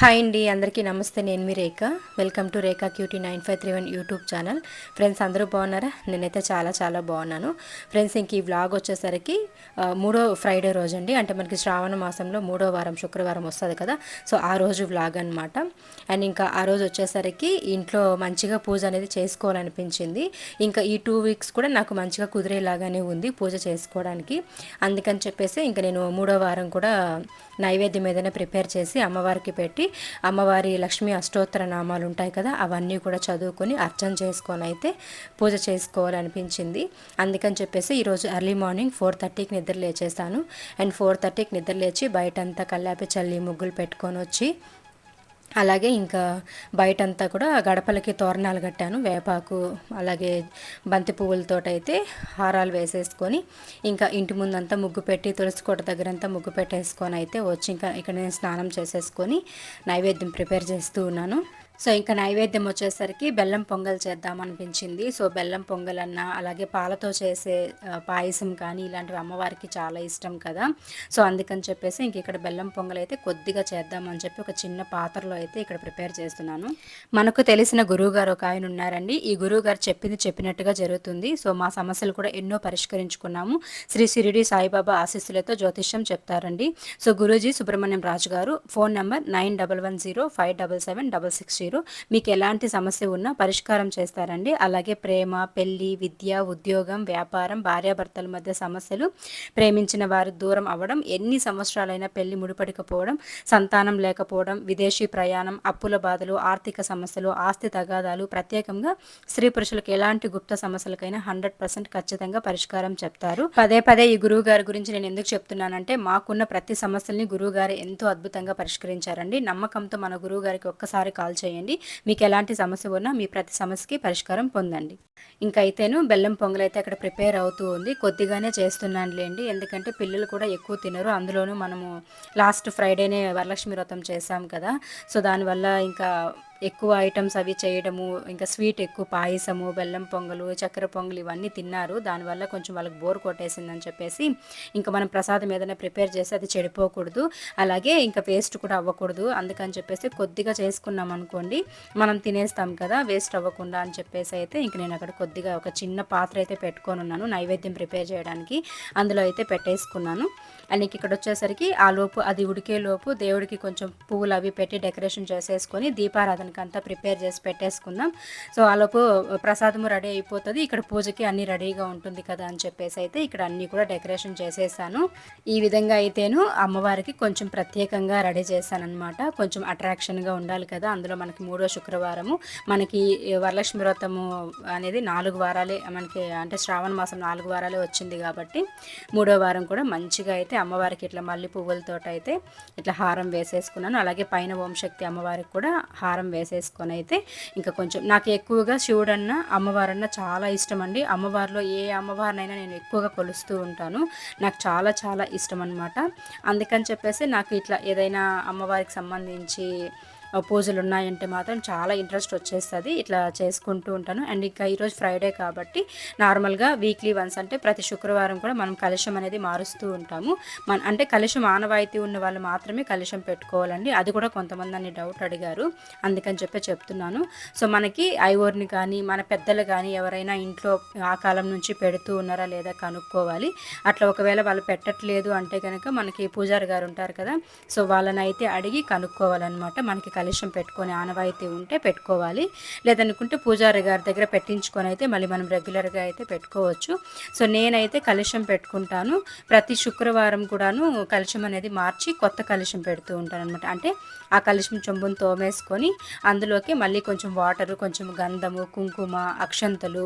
Hi అండి అందరికీ నమస్తే. నేను మీ Rekha. Welcome to Rekha QT nine five three one YouTube channel. Friends అందరూ బాగున్నారా? నేనైతే చాలా చాలా బాగున్నాను. ఫ్రెండ్స్ ఇంక ఈ వ్లాగ్ వచ్చేసరికి మూడో ఫ్రైడే రోజు అండి అంటే మనకి శ్రావణ మాసంలో మూడో వారం శుక్రవారం వస్తుంది కదా. సో ఆ రోజు వ్లాగ్ అనమాట అండ్ ఇంకా ఆ రోజు వచ్చేసరికి ఇంట్లో మంచిగా పూజ అనేది చేసుకోవాలనిపించింది. ఇంకా ఈ టూ వీక్స్ కూడా నాకు మంచిగా కుదిరేలాగానే ఉంది పూజ చేసుకోవడానికి. అందుకని చెప్పేసి ఇంకా నేను మూడో వారం కూడా నైవేద్యం ఏదైనా ప్రిపేర్ చేసి అమ్మవారికి పెట్టి అమ్మవారి లక్ష్మీ అష్టోత్తర నామాలు ఉంటాయి కదా అవన్నీ కూడా చదువుకొని అర్చన చేసుకొని అయితే పూజ చేసుకోవాలనిపించింది. అందుకని చెప్పేసి ఈరోజు ఎర్లీ మార్నింగ్ ఫోర్ థర్టీకి నిద్ర లేచేసాను అండ్ ఫోర్ థర్టీకి నిద్ర లేచి బయటంతా కల్లాపి చల్లి ముగ్గులు పెట్టుకొని వచ్చి అలాగే ఇంకా బయటంతా కూడా గడపలకి తోరణాలు కట్టాను. వేపాకు అలాగే బంతి పువ్వులతోటైతే హారాలు వేసేసుకొని ఇంకా ఇంటి ముందంతా ముగ్గు పెట్టి తులసి కోట దగ్గరంతా ముగ్గు పెట్టేసుకొని అయితే వచ్చి ఇంకా ఇక్కడ నేను స్నానం చేసేసుకొని నైవేద్యం ప్రిపేర్ చేస్తూ ఉన్నాను. సో ఇంకా నైవేద్యం వచ్చేసరికి బెల్లం పొంగల్ చేద్దాం అనిపించింది. సో బెల్లం పొంగల్ అన్న అలాగే పాలతో చేసే పాయసం కానీ ఇలాంటివి అమ్మవారికి చాలా ఇష్టం కదా. సో అందుకని చెప్పేసి ఇంక ఇక్కడ బెల్లం పొంగల్ అయితే కొద్దిగా చేద్దామని చెప్పి ఒక చిన్న పాత్రలో అయితే ఇక్కడ ప్రిపేర్ చేస్తున్నాను. మనకు తెలిసిన గురువు గారు ఒక ఆయన ఉన్నారండి. ఈ గురువు గారు చెప్పింది చెప్పినట్టుగా జరుగుతుంది. సో మా సమస్యలు కూడా ఎన్నో పరిష్కరించుకున్నాము. శ్రీ సిరిడి సాయిబాబా ఆశీస్సులతో జ్యోతిష్యం చెప్తారండి. సో గురూజీ సుబ్రహ్మణ్యం రాజు గారు phone number nine double one zero five double seven double six zero మీకు ఎలాంటి సమస్య ఉన్నా పరిష్కారం చేస్తారండి. అలాగే ప్రేమ పెళ్ళి విద్య ఉద్యోగం వ్యాపారం భార్యాభర్తల మధ్య సమస్యలు ప్రేమించిన వారు దూరం అవ్వడం ఎన్ని సంవత్సరాలైనా పెళ్ళి ముడిపడకపోవడం సంతానం లేకపోవడం విదేశీ ప్రయాణం అప్పుల బాధలు ఆర్థిక సమస్యలు ఆస్తి తగాదాలు ప్రత్యేకంగా స్త్రీ పురుషులకు ఎలాంటి గుప్త సమస్యలకైనా హండ్రెడ్ పర్సెంట్ ఖచ్చితంగా పరిష్కారం చెప్తారు. పదే పదే ఈ గురువు గారి గురించి నేను ఎందుకు చెప్తున్నానంటే మాకున్న ప్రతి సమస్యల్ని గురువు గారు ఎంతో అద్భుతంగా పరిష్కరించారండి. నమ్మకంతో మన గురువు గారికి ఒక్కసారి కాల్ చేయండి. మీకు ఎలాంటి సమస్య ఉన్నా మీ ప్రతి సమస్యకి పరిష్కారం పొందండి. ఇంకా అయితేను బెల్లం పొంగల్ అయితే అక్కడ ప్రిపేర్ అవుతూ ఉంది. కొద్దిగానే చేస్తున్నానులేండి. ఎందుకంటే పిల్లలు కూడా ఎక్కువ తినరు. అందులోనూ మనము లాస్ట్ ఫ్రైడేనే వరలక్ష్మి వ్రతం చేసాం కదా. సో దానివల్ల ఇంకా ఎక్కువ ఐటమ్స్ అవి చేయడము ఇంకా స్వీట్ ఎక్కువ పాయసము బెల్లం పొంగలు చక్కెర పొంగలు ఇవన్నీ తిన్నారు. దానివల్ల కొంచెం వాళ్ళకి బోర్ కొట్టేసిందని చెప్పేసి ఇంకా మనం ప్రసాదం ఏదైనా ప్రిపేర్ చేసి అది చెడిపోకూడదు. అలాగే ఇంకా వేస్ట్ కూడా అవ్వకూడదు. అందుకని చెప్పేసి కొద్దిగా చేసుకున్నాం అనుకోండి మనం తినేస్తాం కదా వేస్ట్ అవ్వకుండా అని చెప్పేసి అయితే ఇంక నేను అక్కడ కొద్దిగా ఒక చిన్న పాత్ర అయితే పెట్టుకొని ఉన్నాను నైవేద్యం ప్రిపేర్ చేయడానికి. అందులో అయితే పెట్టేసుకున్నాను. అండ్ ఇంక ఇక్కడ వచ్చేసరికి ఆ లోపు అది ఉడికే లోపు దేవుడికి కొంచెం పువ్వులు అవి పెట్టి డెకరేషన్ చేసేసుకొని దీపారాధన అంతా ప్రిపేర్ చేసి పెట్టేసుకుందాం. సో ఆ లోపు ప్రసాదము రెడీ అయిపోతుంది. ఇక్కడ పూజకి అన్ని రెడీగా ఉంటుంది కదా అని చెప్పేసి అయితే ఇక్కడ అన్ని కూడా డెకరేషన్ చేసేసాను. ఈ విధంగా అయితేను అమ్మవారికి కొంచెం ప్రత్యేకంగా రెడీ చేశాను కొంచెం అట్రాక్షన్గా ఉండాలి కదా. అందులో మనకి మూడో శుక్రవారము మనకి వరలక్ష్మి వ్రతము అనేది నాలుగు వారాలే మనకి అంటే శ్రావణ మాసం నాలుగు వారాలే వచ్చింది కాబట్టి మూడో వారం కూడా మంచిగా అయితే అమ్మవారికి ఇట్లా మల్లె పువ్వులతో అయితే ఇట్లా హారం వేసేసుకున్నాను. అలాగే పైన ఓం శక్తి అమ్మవారికి కూడా హారం వేసేసుకొని అయితే ఇంకా కొంచెం నాకు ఎక్కువగా శివుడన్న అమ్మవారన్న చాలా ఇష్టం అండి అమ్మవారిలో ఏ అమ్మవారినైనా నేను ఎక్కువగా కొలుస్తూ ఉంటాను. నాకు చాలా చాలా ఇష్టం అనమాట అందుకని చెప్పేసి నాకు ఇట్లా ఏదైనా అమ్మవారికి సంబంధించి పూజలు ఉన్నాయంటే మాత్రం చాలా ఇంట్రెస్ట్ వచ్చేస్తుంది. ఇట్లా చేసుకుంటూ ఉంటాను. అండ్ ఇంకా ఈరోజు ఫ్రైడే కాబట్టి నార్మల్గా వీక్లీ వన్స్ అంటే ప్రతి శుక్రవారం కూడా మనం కలుషం అనేది మారుస్తూ ఉంటాము. మన అంటే కలుషం ఆనవాయితీ ఉన్న వాళ్ళు మాత్రమే కలుషం పెట్టుకోవాలండి. అది కూడా కొంతమంది అని డౌట్ అడిగారు. అందుకని చెప్పి చెప్తున్నాను. సో మనకి ఐవోర్ని కానీ మన పెద్దలు కానీ ఎవరైనా ఇంట్లో ఆ కాలం నుంచి పెడుతూ ఉన్నారా లేదా కనుక్కోవాలి. అట్లా ఒకవేళ వాళ్ళు పెట్టట్లేదు అంటే కనుక మనకి పూజారి గారు ఉంటారు కదా సో వాళ్ళని అయితే అడిగి కనుక్కోవాలన్నమాట. మనకి కలుషం పెట్టుకొని ఆనవాయితీ ఉంటే పెట్టుకోవాలి. లేదనుకుంటే పూజారి గారి దగ్గర పెట్టించుకొని అయితే మళ్ళీ మనం రెగ్యులర్గా అయితే పెట్టుకోవచ్చు. సో నేనైతే కలుషం పెట్టుకుంటాను. ప్రతి శుక్రవారం కూడాను కలుషం అనేది మార్చి కొత్త కలుషం పెడుతూ ఉంటాను అనమాట అంటే ఆ కలుషం చెంబును తోమేసుకొని అందులోకి మళ్ళీ కొంచెం వాటరు కొంచెం గంధము కుంకుమ అక్షంతలు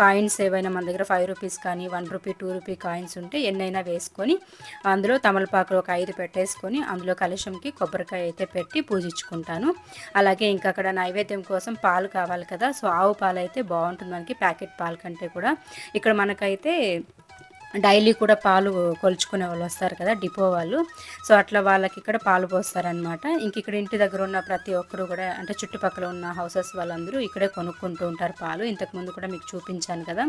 కాయిన్స్ ఏవైనా మన దగ్గర ఫైవ్ రూపీస్ కానీ one rupee two rupee coins ఉంటే ఎన్నైనా వేసుకొని అందులో తమలపాకులు ఒక ఐదు పెట్టేసుకొని అందులో కలుషంకి కొబ్బరికాయ అయితే పెట్టి తీసుకుంటాను. అలాగే ఇంకా అక్కడ నైవేద్యం కోసం పాలు కావాలి కదా సో ఆవు పాలు అయితే బాగుంటుంది మనకి ప్యాకెట్ పాలు కంటే కూడా. ఇక్కడ మనకైతే డైలీ కూడా పాలు కొలుచుకునే వాళ్ళు వస్తారు కదా డిపో వాళ్ళు. సో అట్లా వాళ్ళకి ఇక్కడ పాలు పోస్తారనమాట ఇంక ఇక్కడ ఇంటి దగ్గర ఉన్న ప్రతి ఒక్కరు కూడా అంటే చుట్టుపక్కల ఉన్న హౌసెస్ వాళ్ళందరూ ఇక్కడే కొనుక్కుంటూ ఉంటారు పాలు. ఇంతకుముందు కూడా మీకు చూపించాను కదా.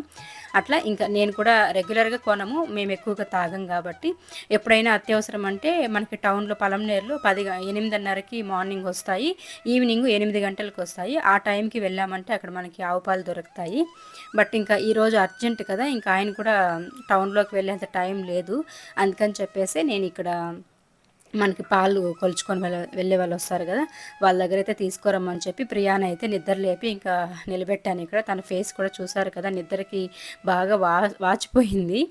అట్లా ఇంకా నేను కూడా రెగ్యులర్గా కొనము మేము ఎక్కువగా తాగం కాబట్టి. ఎప్పుడైనా అత్యవసరం అంటే మనకి టౌన్లో పలంనేరులో పది ఎనిమిదిన్నరకి మార్నింగ్ వస్తాయి ఈవినింగ్ ఎనిమిది గంటలకు వస్తాయి. ఆ టైంకి వెళ్ళామంటే అక్కడ మనకి ఆవు పాలు దొరుకుతాయి. బట్ ఇంకా ఈరోజు అర్జెంట్ కదా ఇంకా ఆయన కూడా టౌన్ టౌన్లోకి వెళ్ళేంత టైం లేదు. అందుకని చెప్పేసి నేను ఇక్కడ మనకి పాలు కొలుచుకొని వెళ్ళ వెళ్ళే వాళ్ళు వస్తారు కదా వాళ్ళ దగ్గర అయితే తీసుకురమ్మని చెప్పి ప్రియాని అయితే నిద్ర లేపి ఇంకా నిలబెట్టాను ఇక్కడ. తన ఫేస్ కూడా చూసారు కదా నిద్రకి బాగా వా వాచిపోయింది.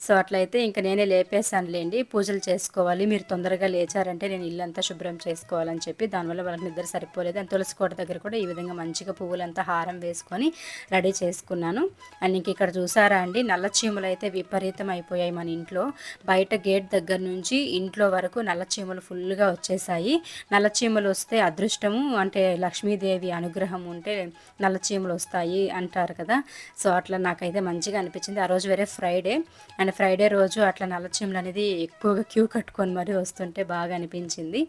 సో అట్లయితే ఇంకా నేనే లేపేసానులేండి పూజలు చేసుకోవాలి మీరు తొందరగా లేచారంటే నేను ఇల్లంతా శుభ్రం చేసుకోవాలని చెప్పి దానివల్ల వాళ్ళకి నిద్ర సరిపోలేదు. అని తులసి కోట దగ్గర కూడా ఈ విధంగా మంచిగా పువ్వులంతా హారం వేసుకొని రెడీ చేసుకున్నాను. అండ్ ఇంక ఇక్కడ చూసారా అండి నల్ల చీమలు అయితే విపరీతం అయిపోయాయి మన ఇంట్లో. బయట గేట్ దగ్గర నుంచి ఇంట్లో వరకు నల్ల చీమలు ఫుల్గా వచ్చేసాయి. నల్ల చీమలు వస్తే అదృష్టము అంటే లక్ష్మీదేవి అనుగ్రహం ఉంటే నల్ల చీమలు వస్తాయి అంటారు కదా. సో అట్లా నాకైతే మంచిగా అనిపించింది. ఆ రోజు వేరే ఫ్రైడే. అండ్ ఫ్రైడే రోజు అట్లా నల్లచీమలు అనేది ఎక్కువగా క్యూ కట్టుకొని మరీ వస్తుంటే బాగా అనిపించింది.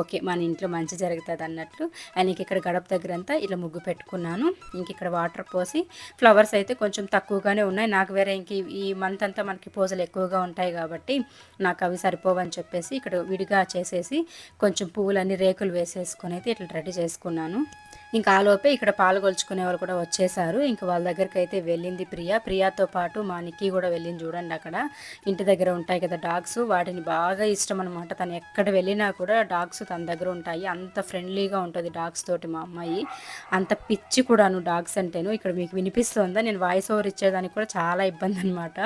ఓకే మన ఇంట్లో మంచి జరుగుతుంది అన్నట్లు. అండ్ ఇంక ఇక్కడ గడప దగ్గర అంతా ఇలా ముగ్గు పెట్టుకున్నాను. ఇంక ఇక్కడ వాటర్ పోసి ఫ్లవర్స్ అయితే కొంచెం తక్కువగానే ఉన్నాయి. నాకు వేరే ఇంక ఈ మంత్ అంతా మనకి పూజలు ఎక్కువగా ఉంటాయి కాబట్టి నాకు అవి సరిపోవని చెప్పేసి ఇక్కడ విడిగా చేసేసి కొంచెం పువ్వులన్నీ రేకులు వేసేసుకొని అయితే ఇట్లా రెడీ చేసుకున్నాను. ఇంకా ఆలోపే ఇక్కడ పాల్గొల్చుకునే వాళ్ళు కూడా వచ్చేసారు. ఇంకా వాళ్ళ దగ్గరికి అయితే వెళ్ళింది ప్రియా. ప్రియాతో పాటు మా నిక్కీ కూడా వెళ్ళింది చూడండి అక్కడ. ఇంటి దగ్గర ఉంటాయి కదా డాగ్స్. వాటిని బాగా ఇష్టం అనమాట తను ఎక్కడ వెళ్ళినా కూడా డాగ్స్ తన దగ్గర ఉంటాయి. అంత ఫ్రెండ్లీగా ఉంటుంది డాగ్స్ తోటి మా అమ్మాయి. అంత పిచ్చి కూడాను డాగ్స్ అంటేను. ఇక్కడ మీకు వినిపిస్తుందా? నేను వాయిస్ ఓవర్ ఇచ్చేదానికి కూడా చాలా ఇబ్బంది అనమాట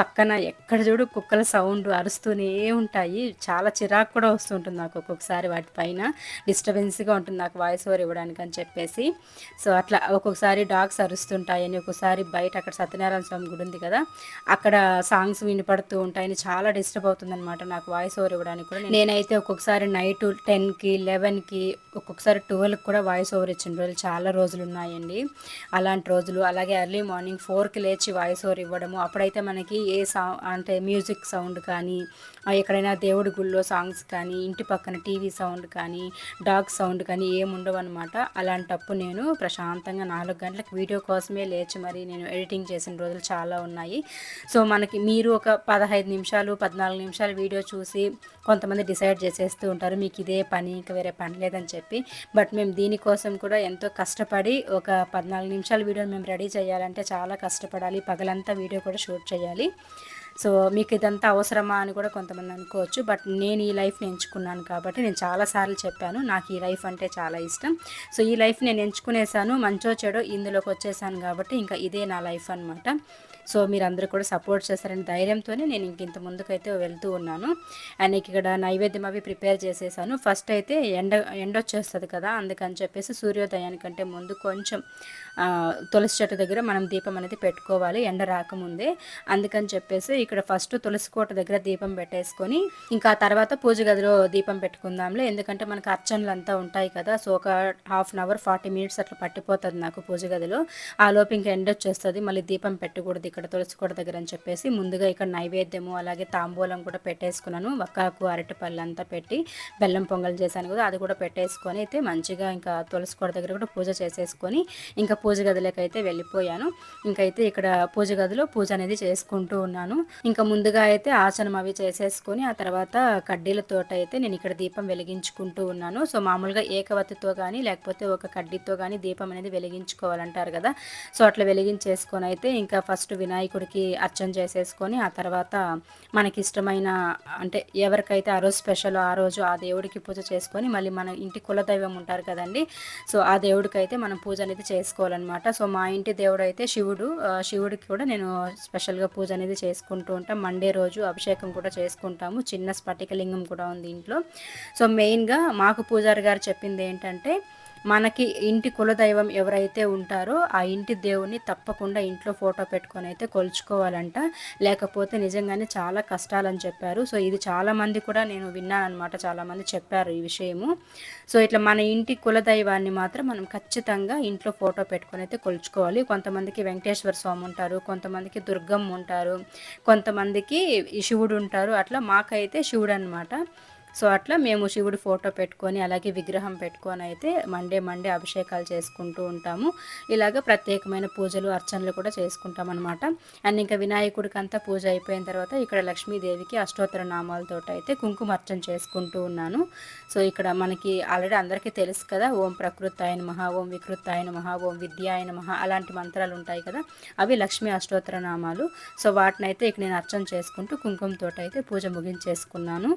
పక్కన ఎక్కడ చూడు కుక్కల సౌండ్ అరుస్తూనే ఉంటాయి. చాలా చిరాకు కూడా వస్తుంటుంది నాకు ఒక్కొక్కసారి వాటిపైన డిస్టర్బెన్స్గా ఉంటుంది నాకు వాయిస్ ఓవర్ ఇవ్వడానికి అని చెప్పేసి. సో అట్లా ఒక్కొక్కసారి డాగ్స్ అరుస్తుంటాయని ఒక్కొక్కసారి బయట అక్కడ సత్యనారాయణ స్వామి గుడి ఉంది కదా అక్కడ సాంగ్స్ వినపడుతూ ఉంటాయని చాలా డిస్టర్బ్ అవుతుందన్నమాట నాకు వాయిస్ ఓవర్ ఇవ్వడానికి కూడా. నేనైతే ఒక్కొక్కసారి నైట్ టెన్కి లెవెన్కి ఒక్కొక్కసారి ట్వెల్వ్కి కూడా వాయిస్ ఓవర్ ఇచ్చిన రోజులు చాలా రోజులు ఉన్నాయండి. అలాంటి రోజులు అలాగే ఎర్లీ మార్నింగ్ ఫోర్కి లేచి వాయిస్ ఓవర్ ఇవ్వడము అప్పుడైతే మనకి ఏ సా అంటే మ్యూజిక్ సౌండ్ కానీ ఎక్కడైనా దేవుడి గుళ్ళో సాంగ్స్ కానీ ఇంటి పక్కన టీవీ సౌండ్ కానీ డాగ్ సౌండ్ కానీ ఏముండవు అనమాట అలాంటప్పుడు నేను ప్రశాంతంగా నాలుగు గంటలకు వీడియో కోసమే లేచి మరి నేను ఎడిటింగ్ చేసిన రోజులు చాలా ఉన్నాయి. సో మనకి మీరు ఒక పదహైదు నిమిషాలు పద్నాలుగు నిమిషాలు వీడియో చూసి కొంతమంది డిసైడ్ చేసేస్తూ ఉంటారు మీకు ఇదే పని ఇంకా వేరే పని లేదని చెప్పి. బట్ మేము దీనికోసం కూడా ఎంతో కష్టపడి ఒక పద్నాలుగు నిమిషాల వీడియో మేము రెడీ చేయాలంటే చాలా కష్టపడాలి. పగలంతా వీడియో కూడా షూట్ చేయాలి. సో మీకు ఇదంతా అవసరమా అని కూడా కొంతమంది అనుకోవచ్చు. బట్ నేను ఈ లైఫ్ని ఎంచుకున్నాను కాబట్టి నేను చాలాసార్లు చెప్పాను నాకు ఈ లైఫ్ అంటే చాలా ఇష్టం. సో ఈ లైఫ్ నేను ఎంచుకునేసాను మంచో చెడో ఇందులోకి వచ్చేసాను కాబట్టి ఇంకా ఇదే నా లైఫ్ అనమాట సో మీరందరూ కూడా సపోర్ట్ చేస్తారని ధైర్యంతోనే నేను ఇంక ఇంత ముందుకైతే వెళ్తూ ఉన్నాను. అండ్ ఇక్కడ నైవేద్యం అవి ప్రిపేర్ చేసేసాను. ఫస్ట్ అయితే ఎండ ఎండ వచ్చేస్తుంది కదా అందుకని చెప్పేసి సూర్యోదయానికంటే ముందు కొంచెం తులసి చెట్టు దగ్గర మనం దీపం అనేది పెట్టుకోవాలి ఎండ రాకముందే. అందుకని చెప్పేసి ఇక్కడ ఫస్ట్ తులసి కోట దగ్గర దీపం పెట్టేసుకొని ఇంకా తర్వాత పూజ గదిలో దీపం పెట్టుకుందాంలే. ఎందుకంటే మనకు అర్చనలు అంతా ఉంటాయి కదా సో ఒక half an hour forty minutes అట్లా పట్టిపోతుంది నాకు పూజ గదిలో. ఆ లోపు ఇంకా ఎండ వచ్చేస్తుంది మళ్ళీ దీపం పెట్టకూడదు ఇక్కడ తులసి కోట దగ్గర అని చెప్పేసి. ముందుగా ఇక్కడ నైవేద్యము అలాగే తాంబూలం కూడా పెట్టేసుకున్నాను. వక్కాకు అరటిపళ్ళు అంతా పెట్టి బెల్లం పొంగల్ చేశాను కదా అది కూడా పెట్టేసుకొని అయితే మంచిగా ఇంకా తులసి కోట దగ్గర కూడా పూజ చేసేసుకొని ఇంకా పూజ గదిలోకి అయితే వెళ్ళిపోయాను. ఇంకైతే ఇక్కడ పూజ గదిలో పూజ అనేది చేసుకుంటూ ఉన్నాను. ఇంకా ముందుగా అయితే ఆచనం అవి చేసేసుకొని ఆ తర్వాత కడ్డీలతో అయితే నేను ఇక్కడ దీపం వెలిగించుకుంటూ ఉన్నాను. సో మామూలుగా ఏకవతితో కానీ లేకపోతే ఒక కడ్డీతో కానీ దీపం అనేది వెలిగించుకోవాలంటారు కదా. సో అట్లా వెలిగించేసుకొని అయితే ఇంకా ఫస్ట్ వినాయకుడికి అర్చన చేసేసుకొని ఆ తర్వాత మనకి ఇష్టమైన అంటే ఎవరికైతే ఆ రోజు స్పెషల్ ఆ రోజు ఆ దేవుడికి పూజ చేసుకొని మళ్ళీ మన ఇంటి కులదైవం ఉంటారు కదండి. సో ఆ దేవుడికి అయితే మనం పూజ అనేది చేసుకోవాలి అనమాట సో మా ఇంటి దేవుడు అయితే శివుడు శివుడికి కూడా నేను స్పెషల్గా పూజ అనేది చేసుకుంటూ ఉంటాం. మండే రోజు అభిషేకం కూడా చేసుకుంటాము. చిన్న స్ఫటికలింగం కూడా ఉంది ఇంట్లో. సో మెయిన్గా మాకు పూజారి గారు చెప్పింది ఏంటంటే మనకి ఇంటి కులదైవం ఎవరైతే ఉంటారో ఆ ఇంటి దేవుని తప్పకుండా ఇంట్లో ఫోటో పెట్టుకొని అయితే కొలుచుకోవాలంట. లేకపోతే నిజంగానే చాలా కష్టాలని చెప్పారు. సో ఇది చాలామంది కూడా నేను విన్నానమాట చాలామంది చెప్పారు ఈ విషయము. సో ఇట్లా మన ఇంటి కులదైవాన్ని మాత్రం మనం ఖచ్చితంగా ఇంట్లో ఫోటో పెట్టుకొని అయితే కొలుచుకోవాలి. కొంతమందికి వెంకటేశ్వర స్వామి ఉంటారు కొంతమందికి దుర్గమ్మ ఉంటారు కొంతమందికి శివుడు ఉంటారు. అట్లా మాకైతే శివుడు అనమాట సో అట్లా మేము శివుడి ఫోటో పెట్టుకొని అలాగే విగ్రహం పెట్టుకొని అయితే మండే మండే అభిషేకాలు చేసుకుంటూ ఉంటాము. ఇలాగ ప్రత్యేకమైన పూజలు అర్చనలు కూడా చేసుకుంటాం అనమాట అండ్ ఇంకా వినాయకుడికి అంతా పూజ అయిపోయిన తర్వాత ఇక్కడ లక్ష్మీదేవికి అష్టోత్తర నామాలతో అయితే కుంకుమర్చన చేసుకుంటూ ఉన్నాను. సో ఇక్కడ మనకి ఆల్రెడీ అందరికీ తెలుసు కదా ఓం ప్రకృతి ఆయన మహా ఓం వికృతి ఆయన మహా ఓం విద్య ఆయన మహా అలాంటి మంత్రాలు ఉంటాయి కదా అవి లక్ష్మీ అష్టోత్తర నామాలు. సో వాటిని అయితే ఇక్కడ నేను అర్చన చేసుకుంటూ కుంకుమతో అయితే పూజ ముగించేసుకున్నాను.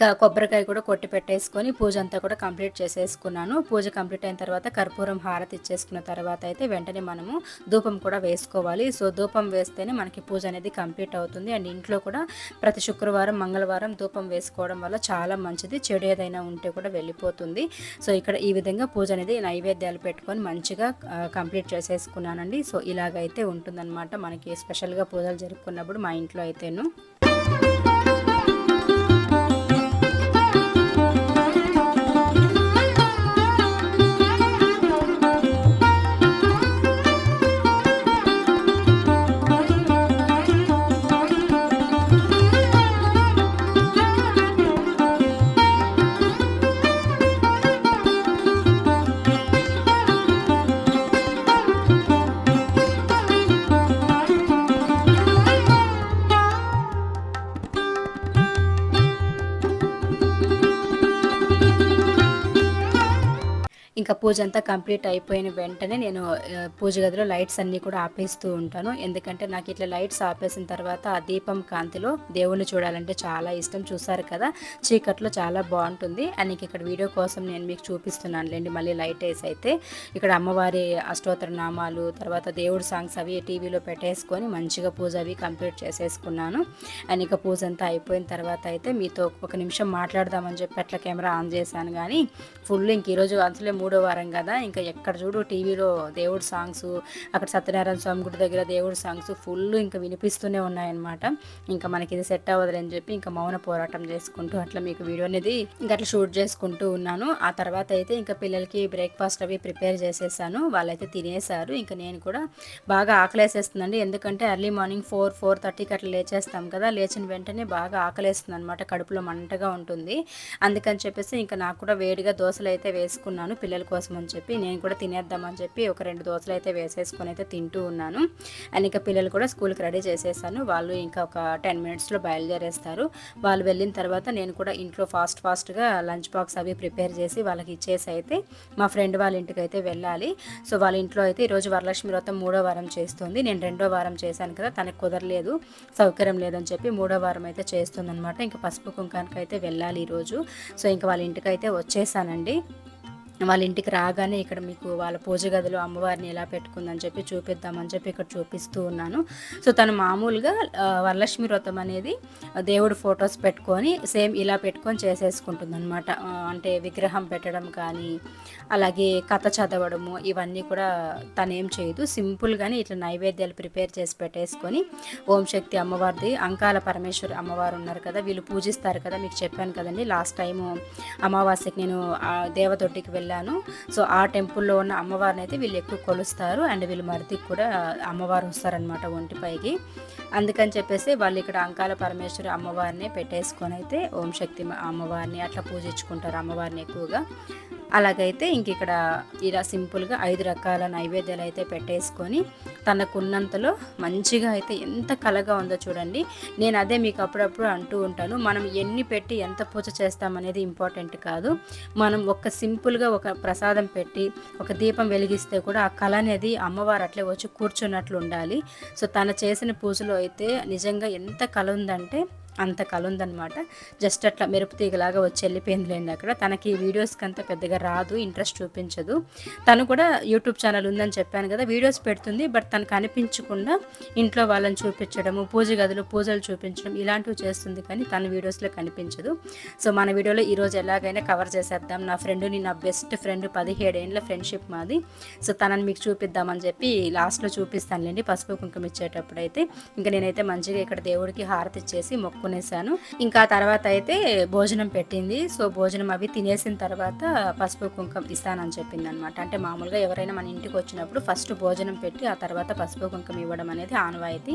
ఇంకా కొబ్బరికాయ కూడా కొట్టి పెట్టేసుకొని పూజ అంతా కూడా కంప్లీట్ చేసేసుకున్నాను. పూజ కంప్లీట్ అయిన తర్వాత కర్పూరం హారతి ఇచ్చేసుకున్న తర్వాత అయితే వెంటనే మనము ధూపం కూడా వేసుకోవాలి. సో ధూపం వేస్తేనే మనకి పూజ అనేది కంప్లీట్ అవుతుంది. అండ్ ఇంట్లో కూడా ప్రతి శుక్రవారం మంగళవారం ధూపం వేసుకోవడం వల్ల చాలా మంచిది. చెడు ఏదైనా ఉంటే కూడా వెళ్ళిపోతుంది. సో ఇక్కడ ఈ విధంగా పూజ అనేది నైవేద్యాలు పెట్టుకొని మంచిగా కంప్లీట్ చేసేసుకున్నానండి. సో ఇలాగైతే ఉంటుందన్నమాట. మనకి స్పెషల్గా పూజలు జరుపుకున్నప్పుడు మా ఇంట్లో అయితేను. ఇంకా పూజ అంతా కంప్లీట్ అయిపోయిన వెంటనే నేను పూజ గదిలో లైట్స్ అన్నీ కూడా ఆపేస్తూ ఉంటాను. ఎందుకంటే నాకు ఇట్లా లైట్స్ ఆపేసిన తర్వాత ఆ దీపం కాంతిలో దేవుణ్ణి చూడాలంటే చాలా ఇష్టం. చూసారు కదా చీకట్లో చాలా బాగుంటుంది. అండ్ ఇక్కడ వీడియో కోసం నేను మీకు చూపిస్తున్నాను లేండి మళ్ళీ లైట్ వేసి అయితే. ఇక్కడ అమ్మవారి అష్టోత్తర నామాలు తర్వాత దేవుడు సాంగ్స్ అవి టీవీలో పెట్టేసుకొని మంచిగా పూజ అవి కంప్లీట్ చేసేసుకున్నాను. అండ్ ఇక పూజ అంతా అయిపోయిన తర్వాత అయితే మీతో ఒక నిమిషం మాట్లాడదామని చెప్పి అట్లా కెమెరా ఆన్ చేశాను. కానీ ఫుల్ ఇంక ఈరోజు అసలే మూడు వారం కదా ఇంకా ఎక్కడ చూడు టీవీలో దేవుడు సాంగ్స్ అక్కడ సత్యనారాయణ స్వామి గుడి దగ్గర దేవుడు సాంగ్స్ ఫుల్ ఇంకా వినిపిస్తూనే ఉన్నాయన్నమాట. ఇంకా మనకి ఇది సెట్ అవ్వదులని చెప్పి ఇంకా మౌన పోరాటం చేసుకుంటూ అట్లా మీకు వీడియో అనేది ఇంకా అట్లా షూట్ చేసుకుంటూ ఉన్నాను. ఆ తర్వాత అయితే ఇంకా పిల్లలకి బ్రేక్ఫాస్ట్ అవి ప్రిపేర్ చేసేసాను. వాళ్ళైతే తినేసారు ఇంకా నేను కూడా బాగా ఆకలేసేస్తుందండి. ఎందుకంటే ఎర్లీ మార్నింగ్ ఫోర్ ఫోర్ థర్టీకి అట్లా లేచేస్తాం కదా లేచిన వెంటనే బాగా ఆకలేస్తుంది అనమాట కడుపులో మంటగా ఉంటుంది. అందుకని చెప్పేసి ఇంకా నాకు కూడా వేడిగా దోశలు అయితే వేసుకున్నాను. పిల్లలు కోసం అని చెప్పి నేను కూడా తినేద్దామని చెప్పి ఒక రెండు దోశలు అయితే వేసేసుకొని అయితే తింటూ ఉన్నాను. అండ్ ఇంకా పిల్లలు కూడా స్కూల్కి రెడీ చేసేసాను. వాళ్ళు ఇంకా ఒక టెన్ మినిట్స్లో బయలుదేరేస్తారు. వాళ్ళు వెళ్ళిన తర్వాత నేను కూడా ఇంట్లో ఫాస్ట్ ఫాస్ట్గా లంచ్ బాక్స్ అవి ప్రిపేర్ చేసి వాళ్ళకి ఇచ్చేసి అయితే మా ఫ్రెండ్ వాళ్ళ ఇంటికి అయితే వెళ్ళాలి. సో వాళ్ళ ఇంట్లో అయితే ఈరోజు వరలక్ష్మి వ్రతం మూడో వారం చేస్తుంది. నేను రెండో వారం చేశాను కదా తనకు కుదరలేదు సౌకర్యం లేదని చెప్పి మూడో వారం అయితే చేస్తుంది అనమాట ఇంకా పసుపు కుంకానికి అయితే వెళ్ళాలి ఈరోజు. సో ఇంకా వాళ్ళ ఇంటికి అయితే వచ్చేసానండి. వాళ్ళ ఇంటికి రాగానే ఇక్కడ మీకు వాళ్ళ పూజ గదిలో అమ్మవారిని ఎలా పెట్టుకుందని చెప్పి చూపిద్దామని చెప్పి ఇక్కడ చూపిస్తూ ఉన్నాను. సో తను మామూలుగా వరలక్ష్మి వ్రతం అనేది దేవుడు ఫొటోస్ పెట్టుకొని సేమ్ ఇలా పెట్టుకొని చేసేసుకుంటుంది అనమాట అంటే విగ్రహం పెట్టడం కానీ అలాగే కథ చదవడము ఇవన్నీ కూడా తను ఏం చేయదు. సింపుల్గానే ఇట్లా నైవేద్యాలు ప్రిపేర్ చేసి పెట్టేసుకొని ఓం శక్తి అమ్మవారిది అంకాల పరమేశ్వరి అమ్మవారు ఉన్నారు కదా వీళ్ళు పూజిస్తారు కదా మీకు చెప్పాను కదండి లాస్ట్ టైము అమావాస్యకి నేను దేవతొడ్డికి వెళ్ళి వెళ్ళాను. సో ఆ టెంపుల్లో ఉన్న అమ్మవారిని అయితే వీళ్ళు ఎక్కువ కొలుస్తారు. అండ్ వీళ్ళు మరిదికి కూడా అమ్మవారు వస్తారనమాట ఒంటిపైకి అందుకని చెప్పేసి వాళ్ళు ఇక్కడ అంకాల పరమేశ్వరి అమ్మవారిని పెట్టేసుకొని అయితే ఓం శక్తి అమ్మవారిని అట్లా పూజించుకుంటారు అమ్మవారిని ఎక్కువగా. అలాగైతే ఇంక ఇక్కడ ఇలా సింపుల్గా ఐదు రకాల నైవేద్యాలు అయితే పెట్టేసుకొని తనకున్నంతలో మంచిగా అయితే ఎంత కలగా ఉందో చూడండి. నేను అదే మీకు అప్పుడప్పుడు అంటూ ఉంటాను. మనం ఎన్ని పెట్టి ఎంత పూజ చేస్తామనేది ఇంపార్టెంట్ కాదు. మనం ఒక సింపుల్గా ఒక ప్రసాదం పెట్టి ఒక దీపం వెలిగిస్తే కూడా ఆ కళ అనేది అమ్మవారు అట్లే వచ్చి కూర్చున్నట్లు ఉండాలి. సో తను చేసిన పూజలో అయితే నిజంగా ఎంత కళ ఉందంటే అంత కళ ఉందనమాట జస్ట్ అట్లా మెరుపు తీగలాగా వచ్చి వెళ్ళిపోయిందిలేండి అక్కడ. తనకి వీడియోస్కి అంత పెద్దగా రాదు ఇంట్రెస్ట్ చూపించదు. తను కూడా యూట్యూబ్ ఛానల్ ఉందని చెప్పాను కదా వీడియోస్ పెడుతుంది బట్ తను కనిపించకుండా ఇంట్లో వాళ్ళని చూపించడము పూజ గదులు పూజలు చూపించడం ఇలాంటివి చేస్తుంది కానీ తన వీడియోస్లో కనిపించదు. సో మన వీడియోలో ఈరోజు ఎలాగైనా కవర్ చేసేద్దాం. నా ఫ్రెండ్ని నా బెస్ట్ ఫ్రెండ్ పదిహేడేళ్ళ ఫ్రెండ్షిప్ మాది. సో తనని మీకు చూపిద్దామని చెప్పి లాస్ట్లో చూపిస్తానులేండి పసుపు కుంకుమ ఇచ్చేటప్పుడు అయితే ఇంకా నేనైతే మంచిగా ఇక్కడ దేవుడికి హారతి ఇచ్చేసి మొక్క కొనేసాను ఇంకా తర్వాత అయితే భోజనం పెట్టింది. సో భోజనం అవి తినేసిన తర్వాత పసుపు కుంకం ఇస్తానని చెప్పింది అనమాట అంటే మామూలుగా ఎవరైనా మన ఇంటికి వచ్చినప్పుడు ఫస్ట్ భోజనం పెట్టి ఆ తర్వాత పసుపు కుంకం ఇవ్వడం అనేది ఆనవాయితీ.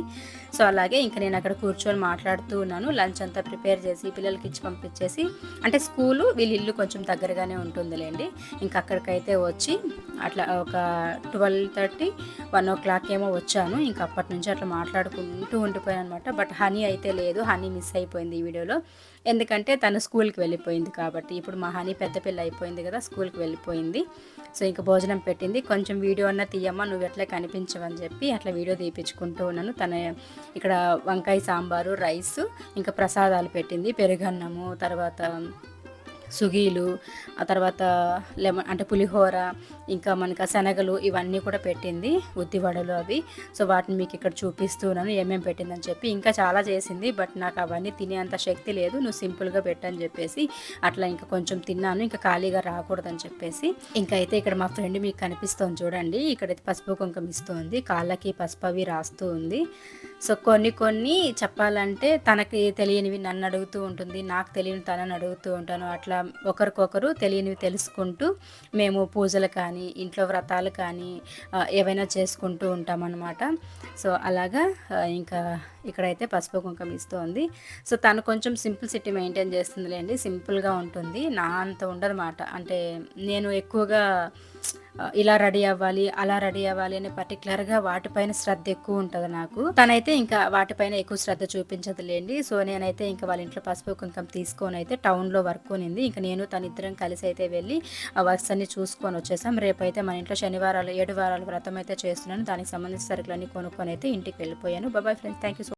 సో అలాగే ఇంకా నేను అక్కడ కూర్చొని మాట్లాడుతూ ఉన్నాను. లంచ్ అంతా ప్రిపేర్ చేసి పిల్లలకి ఇచ్చి పంపించేసి అంటే స్కూలు వీళ్ళ ఇల్లు కొంచెం దగ్గరగానే ఉంటుందిలేండి. ఇంకా అక్కడికైతే వచ్చి అట్లా ఒక twelve thirty one o'clock ఏమో వచ్చాను. ఇంకా అప్పటి నుంచి అట్లా మాట్లాడుకుంటూ ఉండిపోయాను అనమాట బట్ హనీ అయితే లేదు. హనీ మిస్ అయిపోయింది ఈ వీడియోలో. ఎందుకంటే తను స్కూల్కి వెళ్ళిపోయింది కాబట్టి ఇప్పుడు మా హనీ పెద్ద పిల్ల అయిపోయింది కదా స్కూల్కి వెళ్ళిపోయింది. సో ఇంకా భోజనం పెట్టింది. కొంచెం వీడియో అన్న తీయమ్మా నువ్వు ఎట్లా కనిపించవని చెప్పి అట్లా వీడియో తీపించుకుంటూ ఉన్నాను. తన ఇక్కడ వంకాయ సాంబారు రైస్ ఇంకా ప్రసాదాలు పెట్టింది. పెరుగన్నము తర్వాత సుగీలు ఆ తర్వాత లెమన్ అంటే పులిహోర ఇంకా మనకు శనగలు ఇవన్నీ కూడా పెట్టింది ఉద్దివడలు అవి. సో వాటిని మీకు ఇక్కడ చూపిస్తున్నాను ఏమేమి పెట్టిందని చెప్పి. ఇంకా చాలా చేసింది బట్ నాకు అవన్నీ తినేంత శక్తి లేదు. నువ్వు సింపుల్గా పెట్టని చెప్పేసి అట్లా ఇంకా కొంచెం తిన్నాను. ఇంకా ఖాళీగా రాకూడదని చెప్పేసి. ఇంకా అయితే ఇక్కడ మా ఫ్రెండ్ మీకు కనిపిస్తుంది చూడండి. ఇక్కడ పసుపు కుంకుమ ఇస్తుంది. కాళ్ళకి పసుపు అవి రాస్తూ ఉంది. సో కొన్ని కొన్ని చెప్పాలంటే తనకి తెలియనివి నన్ను అడుగుతూ ఉంటుంది నాకు తెలియని తనని అడుగుతూ ఉంటాను. అట్లా ఒకరికొకరు తెలియనివి తెలుసుకుంటూ మేము పూజలు కానీ కానీ ఇంట్లో వ్రతాలు కానీ ఏవైనా చేసుకుంటూ ఉంటామన్నమాట. సో అలాగా ఇంకా ఇక్కడైతే పసుపు కుంకుమ ఇస్తుంది. సో తను కొంచెం సింపుల్ సిటీ మెయింటైన్ చేస్తుందిలేండి. సింపుల్గా ఉంటుంది. నా అంత ఉండదన్నమాట. అంటే నేను ఎక్కువగా ఇలా రెడీ అవ్వాలి అలా రెడీ అవ్వాలి అని పర్టికులర్గా వాటిపైన శ్రద్ధ ఎక్కువ ఉంటుంది నాకు. తనైతే ఇంకా వాటిపైన ఎక్కువ శ్రద్ధ చూపించదులేండి. సో నేనైతే ఇంకా వాళ్ళ ఇంట్లో పసుపు కుంకం తీసుకొని అయితే టౌన్లో వర్క్ ఉనింది ఇంకా నేను తన ఇద్దరం కలిసి అయితే వెళ్ళి ఆ వర్క్స్ అన్ని చూసుకొని వచ్చేసాం. రేపైతే మన ఇంట్లో శనివారాలు ఏడు వారాలు వ్రతం అయితే చేస్తున్నాను. దానికి సంబంధించిన సరుకులన్నీ కొనుక్కొని అయితే ఇంటికి వెళ్ళిపోయాను. బాబాయ్ ఫ్రెండ్స్ థ్యాంక్ యూ సో